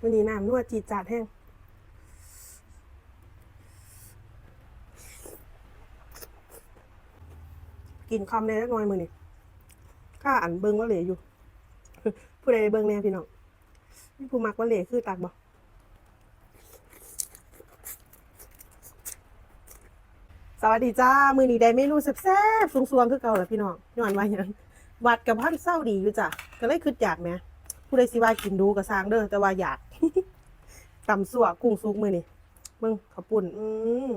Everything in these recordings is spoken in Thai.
วันนี้น้ำนวดจีดจาดแห้งกินคอมได้แล้วน้อยมือนี่ข้าอันเบิงว่าเหลอยู่ ผู้ใดเบิงแน่พี่น้องนี่ผู้มักว่าเหลคือตักบอกสวัสดีจ้า มือนี้ได้เมนูแซ่บๆสวงๆคือเก่าแหละพี่น้องย้อนว่าหยังวัดกับพันเศร้าดีอยู่จ้ะก็เลยคิดอยากแหม ผู้ใดสิว่ากินดูก็สร้างเด้อแต่ว่าอยากตำสั่วกุ้งซุกมือนี่เบิ่งข้าวปุ่น อืม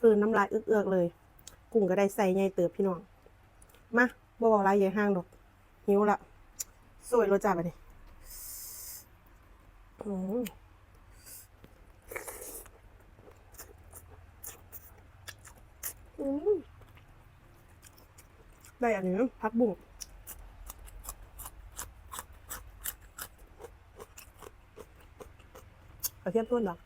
คือน้ำลายเอื้อกๆเลย กุ้งก็ได้ใส่ใหญ่เติบพี่น้อง มาบ่บอกอะไรใหญ่ห้างดอก หิวละสวยรสจัดไปดิอืมอืมได้อันนี้พักบุ้ง กระเทียมต้นดอก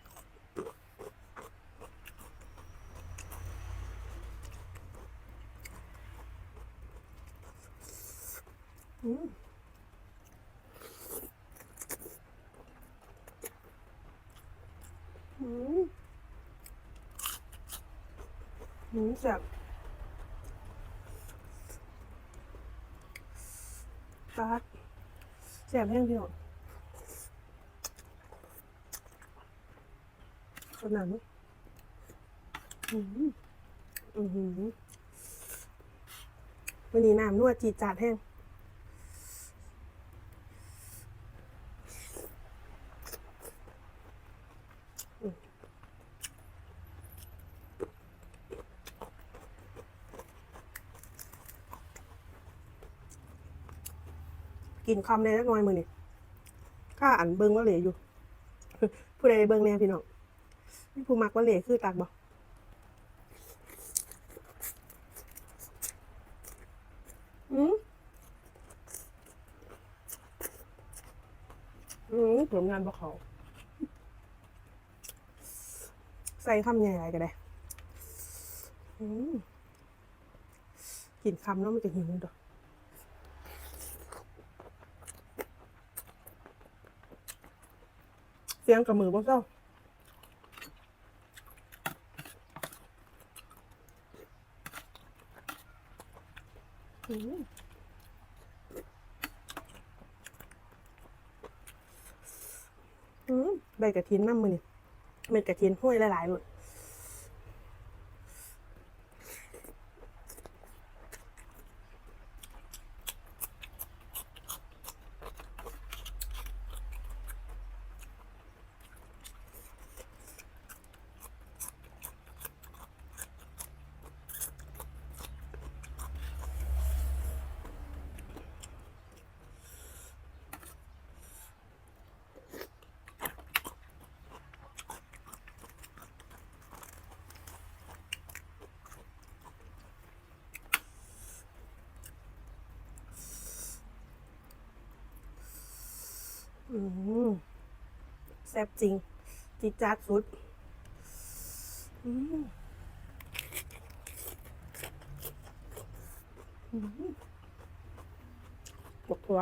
อืมอืมอืมแซ่บปาแซ่บแห้งพี่น้อง ขนาดนี้อืมอือหือวันนี้น้ำนวดจีจาดแห้งกินคำได้แล้วน้อยมือนี่ข้าอันเบิงว่าเหลอยู่ ผู้ใดได้เบิงแน่พี่น้อง ผู้มักว่าเหลคือตักบอกอืมอืมผลงานพวกเขา ใส่คำใหญ่ๆก็ได้อืมกินคำแล้วมันจะหิวดอกเสียงกับมือบ่เจ้าอืมอืม ใบกระถินน้ำมือนี่เม็ดกระถินห้วยหลายๆเลย อืมแซ่บจริง จิดจัดสุด อืมอืมบกทัว